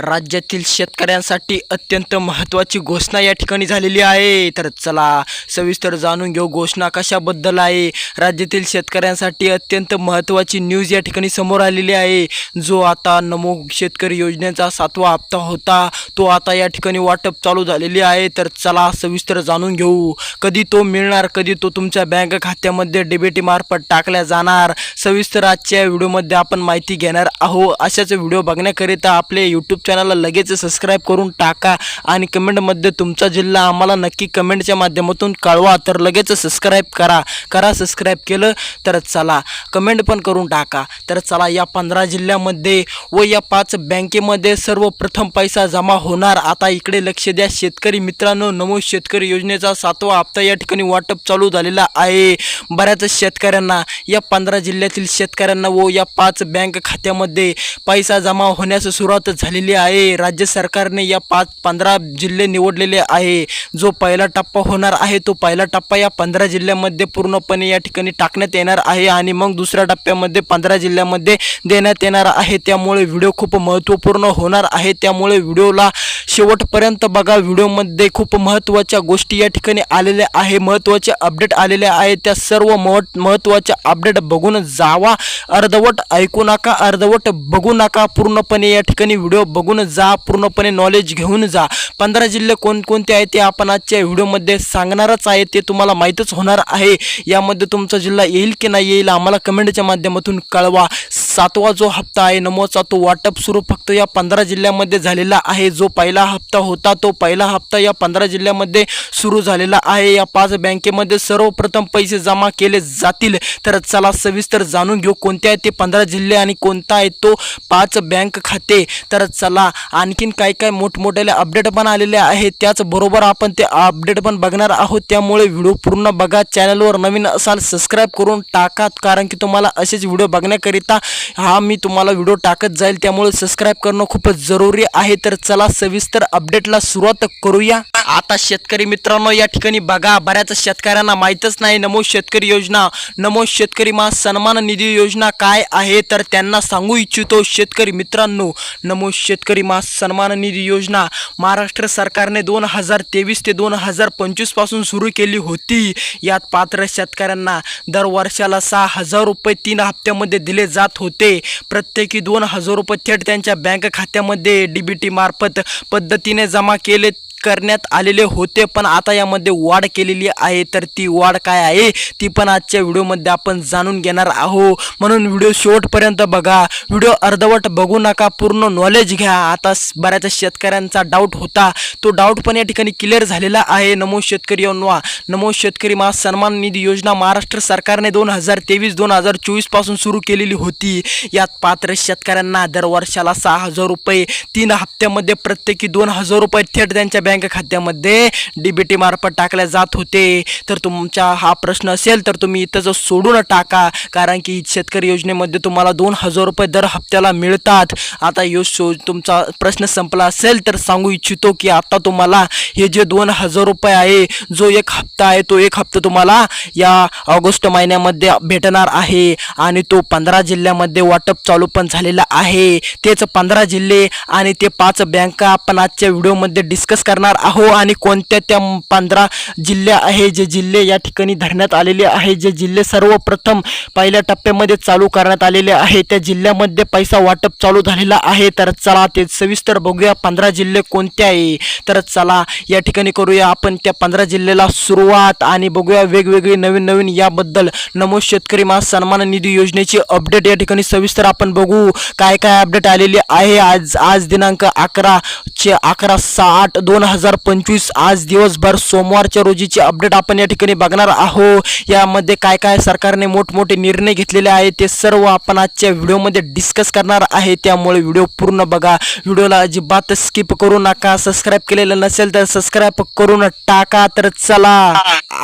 राज्यातील शेतकऱ्यांसाठी अत्यंत महत्त्वाची घोषणा या ठिकाणी झालेली आहे. तर चला सविस्तर जाणून घेऊ घोषणा कशाबद्दल आहे. राज्यातील शेतकऱ्यांसाठी अत्यंत महत्त्वाची न्यूज या ठिकाणी समोर आलेली आहे. जो आता नमो शेतकरी योजनेचा सातवा हप्ता होता तो आता या ठिकाणी वाटप चालू झालेली आहे. तर चला सविस्तर जाणून घेऊ. कधी तो मिळणार कधी तो तुमच्या बँक खात्यामध्ये डीबीटी मार्फत टाकल्या जाणार? सविस्तर आजच्या व्हिडिओमध्ये आपण माहिती घेणार आहो अशाच व्हिडिओ बघण्याकरिता आपले यूट्यूब चॅनलला लगेच सबस्क्राईब करून टाका आणि कमेंटमध्ये तुमचा जिल्हा आम्हाला नक्की कमेंटच्या माध्यमातून कळवा. तर लगेच सबस्क्राईब करा. करा सबस्क्राईब केलं तर चला. कमेंट पण करून टाका. तर चला या पंधरा जिल्ह्यामध्ये व या पाच बँकेमध्ये सर्वप्रथम पैसा जमा होणार. आता इकडे लक्ष द्या. शेतकरी मित्रांनो नमो शेतकरी योजनेचा सातवा हप्ता या ठिकाणी वाटप चालू झालेला आहे. बऱ्याच शेतकऱ्यांना या पंधरा जिल्ह्यातील शेतकऱ्यांना व या पाच बँक खात्यामध्ये पैसा जमा होण्यास सुरुवात झालेली आहे. राज्य सरकारने या पाच पंधरा जिल्हे निवडलेले आहे. जो पहिला टप्पा होणार आहे तो पहिला टप्पा या पंधरा जिल्ह्यामध्ये पूर्णपणे या ठिकाणी टाकण्यात येणार आहे आणि मग दुसऱ्या टप्प्यामध्ये पंधरा जिल्ह्यामध्ये देण्यात येणार आहे. त्यामुळे व्हिडिओ खूप महत्त्वपूर्ण होणार आहे. त्यामुळे व्हिडिओला शेवटपर्यंत बघा व्हिडिओमध्ये खूप महत्त्वाच्या गोष्टी या ठिकाणी आलेल्या आहे. महत्त्वाचे अपडेट आलेले आहे. त्या सर्व महत् महत्त्वाच्या अपडेट बघून जावा. अर्धवट ऐकू नका अर्धवट बघू नका. पूर्णपणे या ठिकाणी व्हिडिओ बघून जा. पूर्णपणे नॉलेज घेऊन जा. पंधरा जिल्हे कोणकोणते आहेत ते आपण आजच्या व्हिडिओमध्ये सांगणारच आहे. ते तुम्हाला माहीतच होणार आहे. यामध्ये तुमचा जिल्हा येईल की नाही येईल आम्हाला कमेंटच्या माध्यमातून कळवा. सातवा जो हप्ता आहे नमोचा तो वाटप सुरू फक्त या पंधरा जिल्ह्यामध्ये झालेला आहे. जो पहिला हप्ता होता तो पहिला हप्ता या पंधरा जिल्ह्यामध्ये सुरू झालेला आहे. या पाच बँकेमध्ये सर्वप्रथम पैसे जमा केले जातील. तर चला सविस्तर जाणून घेऊ कोणते आहेत ते पंधरा जिल्हे आणि कोणता आहे तो पाच बँक खाते. तर चला आणखीन काय काय मोठमोठ्याले अपडेट पण आलेले आहेत त्याचबरोबर आपण ते अपडेट पण बघणार आहोत. त्यामुळे व्हिडिओ पूर्ण बघा. चॅनलवर नवीन असाल सबस्क्राईब करून टाका कारण की तुम्हाला असेच व्हिडिओ बघण्याकरिता हा मी तुम्हाला व्हिडिओ टाकत जाईल. त्यामुळे सबस्क्राईब करणं खूपच जरुरी आहे. तर चला सविस्तर अपडेटला सुरुवात करूया. आता शेतकरी मित्रांनो या ठिकाणी बघा बऱ्याच शेतकऱ्यांना माहीतच नाही नमो शेतकरी योजना नमो शेतकरी मा सन्मान निधी योजना काय आहे? तर त्यांना सांगू इच्छितो शेतकरी मित्रांनो नमो शेतकरी मा सन्मान निधी योजना महाराष्ट्र सरकारने दोन हजार तेवीस ते दोन हजार पंचवीसपासून सुरू केली होती. यात पात्र शेतकऱ्यांना दर वर्षाला सहा हजार रुपये तीन हप्त्यामध्ये दिले जात होते. प्रत्येकी दोन हजार रुपये थेट त्यांच्या बँक खात्यामध्ये डी बी टी मार्फत पद्धतीने जमा केले करण्यात आलेले होते पण आता यामध्ये वाढ केलेली आहे. तर ती वाढ काय आहे? ती पण आजच्या व्हिडिओमध्ये आपण जाणून घेणार आहो म्हणून व्हिडिओ शेवटपर्यंत बघा. व्हिडिओ अर्धवट बघू नका. पूर्ण नॉलेज घ्या. आता बऱ्याच शेतकऱ्यांचा डाऊट होता. तो डाऊट पण या ठिकाणी क्लिअर झालेला आहे. नमो शेतकरी योजना नमो शेतकरी महा सन्मान निधी योजना महाराष्ट्र सरकारने दोन हजार तेवीस दोन हजार चोवीसपासून सुरू केलेली होती. यात पात्र शेतकऱ्यांना दर वर्षाला सहा हजार रुपये तीन हप्त्यामध्ये प्रत्येकी दोन हजार रुपये थेट त्यांच्या बँक खात्यामध्ये डीबीटी मार्फत टाकल्या जात होते. तर तुमचा हा प्रश्न असेल तर तुम्ही इथं जर सोडून टाका. कारण की शेतकरी योजनेमध्ये तुम्हाला दोन हजार रुपये दर हप्त्याला मिळतात. आता यो तुमचा प्रश्न संपला असेल तर सांगू इच्छितो की आता तुम्हाला हे जे दोन हजार रुपये आहे जो एक हप्ता आहे तो एक हप्ता तुम्हाला या ऑगस्ट महिन्यामध्ये भेटणार आहे. आणि तो पंधरा जिल्ह्यामध्ये वाटप चालू पण झालेला आहे. तेच पंधरा जिल्हे आणि ते पाच बँका आपण आजच्या व्हिडिओमध्ये डिस्कस करणार आहो आणि कोणत्या त्या पंधरा जिल्ह्या आहे जे जिल्हे या ठिकाणी धरण्यात आलेले आहे जे जिल्हे सर्वप्रथम पहिल्या टप्प्यामध्ये चालू करण्यात आलेले आहे त्या जिल्ह्यामध्ये पैसा वाटप चालू झालेला आहे. तर चला ते सविस्तर बघूया पंधरा जिल्हे कोणते आहे. तर चला या ठिकाणी करूया आपण त्या पंधरा जिल्ह्याला सुरुवात आणि बघूया वेगवेगळी नवीन नवीन याबद्दल. नमो शेतकरी मा सन्मान निधी योजनेची अपडेट या ठिकाणी सविस्तर आपण बघू. काय काय अपडेट आलेली आहे आज? आज दिनांक अकरा चे अकरा साठ दोन हजार पंचवीस आज दिवसभर सोमवारच्या रोजीची अपडेट आपण या ठिकाणी बघणार आहो यामध्ये काय काय सरकारने मोठमोठे निर्णय घेतलेले आहेत ते सर्व आपण आजच्या व्हिडिओमध्ये डिस्कस करणार आहे. त्यामुळे व्हिडिओ पूर्ण बघा. व्हिडिओला अजिबात स्किप करू नका. सबस्क्राईब केलेलं नसेल तर सबस्क्राईब करून टाका. तर चला.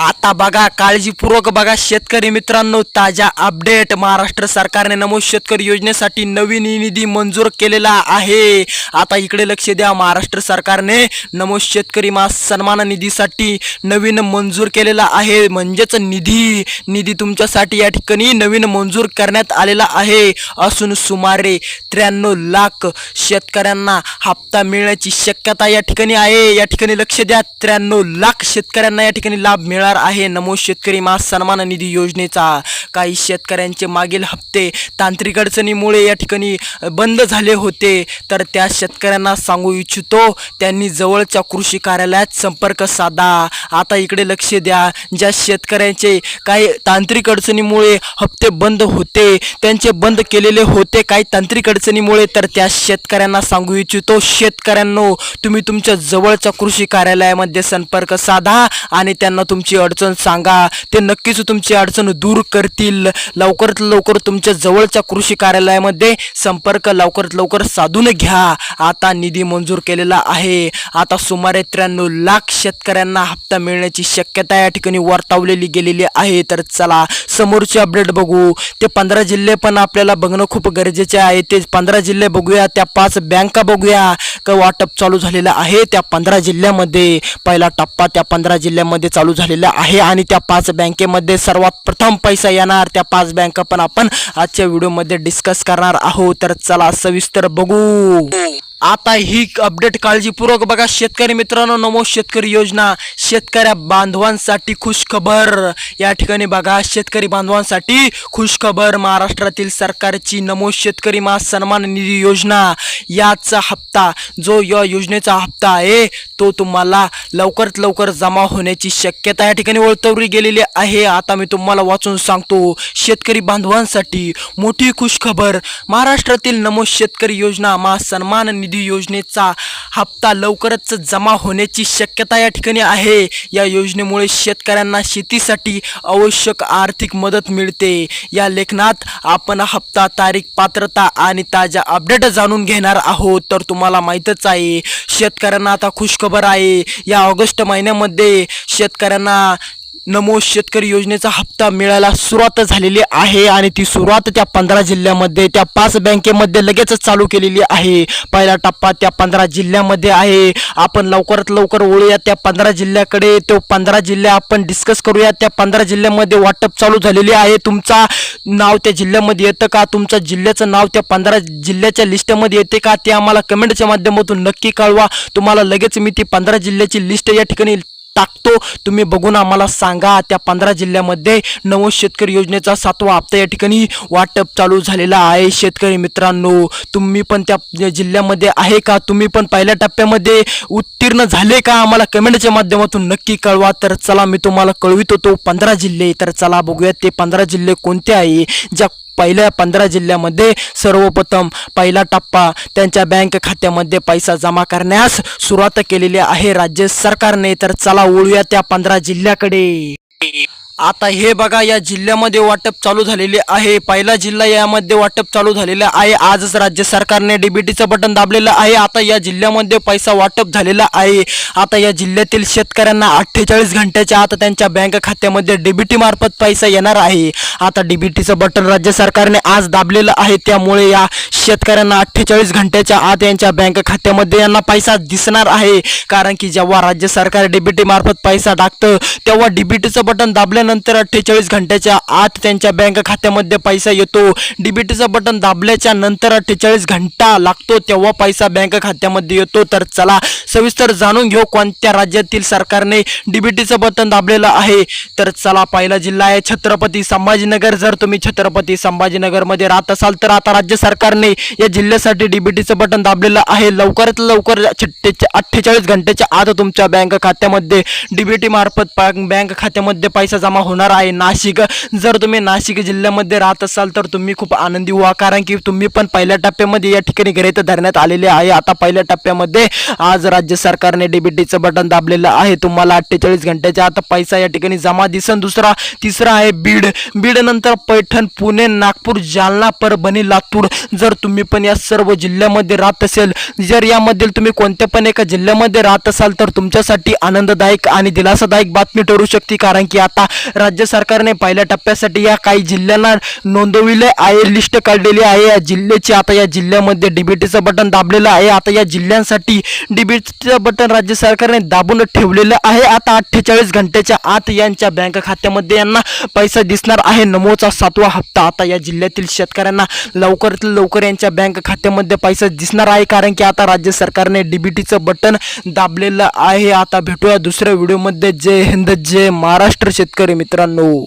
आता बघा काळजीपूर्वक बघा. शेतकरी मित्रांनो ताज्या अपडेट महाराष्ट्र सरकारने नमो शेतकरी योजनेसाठी नवीन निधी मंजूर केलेला आहे. आता इकडे लक्ष द्या. महाराष्ट्र सरकारने नमो व शेतकरी मा सन्मान निधीसाठी नवीन मंजूर केलेला आहे. म्हणजेच निधी निधी तुमच्यासाठी या ठिकाणी नवीन मंजूर करण्यात आलेला आहे. असून सुमारे त्र्याण्णव लाख शेतकऱ्यांना हप्ता मिळण्याची शक्यता या ठिकाणी आहे. या ठिकाणी लक्ष द्या त्र्याण्णव लाख शेतकऱ्यांना या ठिकाणी लाभ मिळणार आहे. नमो शेतकरी मा सन्मान निधी योजनेचा काही शेतकऱ्यांचे मागील हप्ते तांत्रिक अडचणीमुळे या ठिकाणी बंद झाले होते. तर त्या शेतकऱ्यांना सांगू इच्छितो त्यांनी जवळच्या कृषी कार्यालयात संपर्क साधा. आता इकडे लक्ष द्या. ज्या शेतकऱ्यांचे काही तांत्रिक अडचणीमुळे हप्ते बंद होते त्यांचे बंद केलेले होते काही तांत्रिक अडचणीमुळे तर त्या शेतकऱ्यांना सांगू इच्छितो. शेतकऱ्यांनो तुम्ही तुमच्या जवळच्या कृषी कार्यालयामध्ये संपर्क साधा आणि त्यांना तुमची अडचण सांगा. ते नक्कीच तुमची अडचण दूर करतील. लवकरात लवकर तुमच्या जवळच्या कृषी कार्यालयामध्ये संपर्क लवकरात लवकर साधून घ्या. आता निधी मंजूर केलेला आहे. आता सुमारे त्र्याण्णव लाख शेतकऱ्यांना हप्ता मिळण्याची शक्यता या ठिकाणी वर्तवलेली गेलेली आहे. तर चला समोरचे अपडेट बघू. ते पंधरा जिल्हे पण आपल्याला बघणं खूप गरजेचे आहे. ते पंधरा जिल्हे बघूया त्या पाच बँका बघूया. का वाटप चालू झालेलं आहे त्या पंधरा जिल्ह्यामध्ये. पहिला टप्पा त्या पंधरा जिल्ह्यामध्ये चालू झालेला आहे आणि त्या पाच बँकेमध्ये सर्वात प्रथम पैसा येणार. त्या पाच बँका पण आपण आजच्या व्हिडिओमध्ये डिस्कस करणार आहोत. तर चला सविस्तर बघू. आता ही अपडेट काळजीपूर्वक बघा. शेतकरी मित्रांनो नमो शेतकरी योजना. शेतकऱ्या बांधवांसाठी खुशखबर. या ठिकाणी बघा शेतकरी बांधवांसाठी खुशखबर. महाराष्ट्रातील सरकारची नमो शेतकरी मा सन्मान निधी योजना. याचा हप्ता जो या योजनेचा हप्ता आहे तो तुम्हाला लवकरात लवकर जमा होण्याची शक्यता या ठिकाणी वर्तवली गेलेली आहे. आता मी तुम्हाला वाचून सांगतो. शेतकरी बांधवांसाठी मोठी खुशखबर. महाराष्ट्रातील नमो शेतकरी योजना मा सन्मान निधी योजनेचा हप्ता लवकरच जमा होण्याची शक्यता या ठिकाणी आहे. या योजनेमुळे शेतकऱ्यांना शेतीसाठी आवश्यक आर्थिक मदत मिळते. या लेखनात आपण हप्ता तारीख पात्रता आणि ताज्या अपडेट जाणून घेणार आहोत. तर तुम्हाला माहीतच आहे शेतकऱ्यांना आता खुशखबर आहे. या ऑगस्ट महिन्यामध्ये शेतकऱ्यांना नमो शेतकरी योजनेचा हप्ता मिळायला सुरुवात झालेली आहे आणि ती सुरुवात त्या पंधरा जिल्ह्यामध्ये त्या पाच बँकेमध्ये लगेचच चालू केलेली आहे. पहिला टप्पा त्या पंधरा जिल्ह्यामध्ये आहे. आपण लवकरात लवकर ओळूया त्या पंधरा जिल्ह्याकडे. तो पंधरा जिल्हे आपण डिस्कस करूया. त्या पंधरा जिल्ह्यामध्ये वाटप चालू झालेली आहे. तुमचा नाव त्या जिल्ह्यामध्ये येतं का? तुमच्या जिल्ह्याचं नाव त्या पंधरा जिल्ह्याच्या लिस्टमध्ये येते का? ते आम्हाला कमेंटच्या माध्यमातून नक्की कळवा. तुम्हाला लगेच मी ती पंधरा जिल्ह्याची लिस्ट या ठिकाणी टाकतो. तुम्ही बघून आम्हाला सांगा त्या पंधरा जिल्ह्यामध्ये नवो शेतकरी योजनेचा सातवा हप्ता या ठिकाणी वाटप चालू झालेला आहे. शेतकरी मित्रांनो तुम्ही पण त्या जिल्ह्यामध्ये आहे का? तुम्ही पण पहिल्या टप्प्यामध्ये उत्तीर्ण झाले का? आम्हाला कमेंटच्या माध्यमातून नक्की कळवा. तर चला मी तुम्हाला कळवितो तो पंधरा जिल्हे. तर चला बघूया ते पंधरा जिल्हे कोणते आहे ज्या पहिल्या पंधरा जिल्ह्यामध्ये सर्वप्रथम पहिला टप्पा त्यांच्या बँक खात्यामध्ये पैसा जमा करण्यास सुरुवात केलेली आहे. राज्य सरकारने तर चला ओळूया त्या पंधरा जिल्ह्याकडे. आता हे बघा या जिल्ह्यामध्ये वाटप चालू झालेले आहे. पहिला जिल्हा यामध्ये वाटप चालू झालेला आहे. आजच राज्य सरकारने डीबीटीचं बटन दाबलेलं आहे. आता या जिल्ह्यामध्ये पैसा वाटप झालेला आहे. आता या जिल्ह्यातील शेतकऱ्यांना अठ्ठेचाळीस घंट्याच्या आत त्यांच्या बँक खात्यामध्ये डीबीटी मार्फत पैसा येणार आहे. आता डीबीटीचं बटन राज्य सरकारने आज दाबलेलं आहे. त्यामुळे या शेतकऱ्यांना अठ्ठेचाळीस घंट्याच्या आत यांच्या बँक खात्यामध्ये यांना पैसा दिसणार आहे. कारण की जेव्हा राज्य सरकार डीबीटी मार्फत पैसा टाकतं तेव्हा डीबीटीचं बटन दाबल्यानंतर अठ्ठेचाळीस घंट्याच्या आत त्यांच्या बँक खात्यामध्ये पैसा येतो. डीबीटीचं बटन दाबल्याच्या नंतर अठ्ठेचाळीस घंटा लागतो तेव्हा पैसा बँक खात्यामध्ये येतो. तर चला सविस्तर जाणून घेऊ कोणत्या राज्यातील सरकारने डीबीटीचं बटन दाबलेलं आहे. तर चला पहिला जिल्हा आहे छत्रपती संभाजीनगर. जर तुम्ही छत्रपती संभाजीनगरमध्ये राहत असाल तर आता राज्य सरकारने या जिल्ह्यासाठी डीबीटीचं बटन दाबलेलं आहे. लवकरात लवकर अठ्ठेचाळीस घंट्याच्या आत तुमच्या बँक खात्यामध्ये डीबीटी मार्फत बँक खात्यामध्ये पैसा जमा होणार आहे. नाशिक जर तुम्ही नाशिक जिल्ह्यामध्ये राहत असाल तर तुम्ही खूप आनंदी व्हा. कारण की तुम्ही पण पहिल्या टप्प्यामध्ये या ठिकाणी गृहीत धरण्यात आलेले आहे. आता पहिल्या टप्प्यामध्ये आज राज्य सरकारने डीबीटीचं बटन दाबलेलं आहे. तुम्हाला अठ्ठेचाळीस घंट्याच्या आता पैसा या ठिकाणी जमा दिसन. दुसरा तिसरा आहे बीड. बीड नंतर पैठण पुणे नागपूर जालना परभणी लातूर. जर तुम्ही पण या सर्व जिल्ह्यामध्ये राहत असेल जर यामधील तुम्ही कोणत्या पण एका जिल्ह्यामध्ये राहत असाल तर तुमच्यासाठी आनंददायक आणि दिलासादायक बातमी ठरू शकते. कारण की आता राज्य सरकारने पहिल्या टप्प्यासाठी या काही जिल्ह्यांना नोंदविले आहे लिस्ट काढलेली आहे. या जिल्ह्याची आता या जिल्ह्यामध्ये डीबीटीचं बटन दाबलेलं आहे. आता या जिल्ह्यांसाठी डीबीटीचं बटन राज्य सरकारने दाबून ठेवलेलं आहे. आता अठ्ठेचाळीस घंट्याच्या आत यांच्या बँक खात्यामध्ये यांना पैसा दिसणार आहे. नमोचा सातवा हप्ता आता या जिल्ह्यातील शेतकऱ्यांना लवकरात लवकर यांच्या बँक खात्यामध्ये पैसा दिसणार आहे. कारण की आता राज्य सरकारने डीबीटीचं बटन दाबलेलं आहे. आता भेटूया दुसऱ्या व्हिडिओमध्ये. जय हिंद जय महाराष्ट्र शेतकरी मित्रांनो.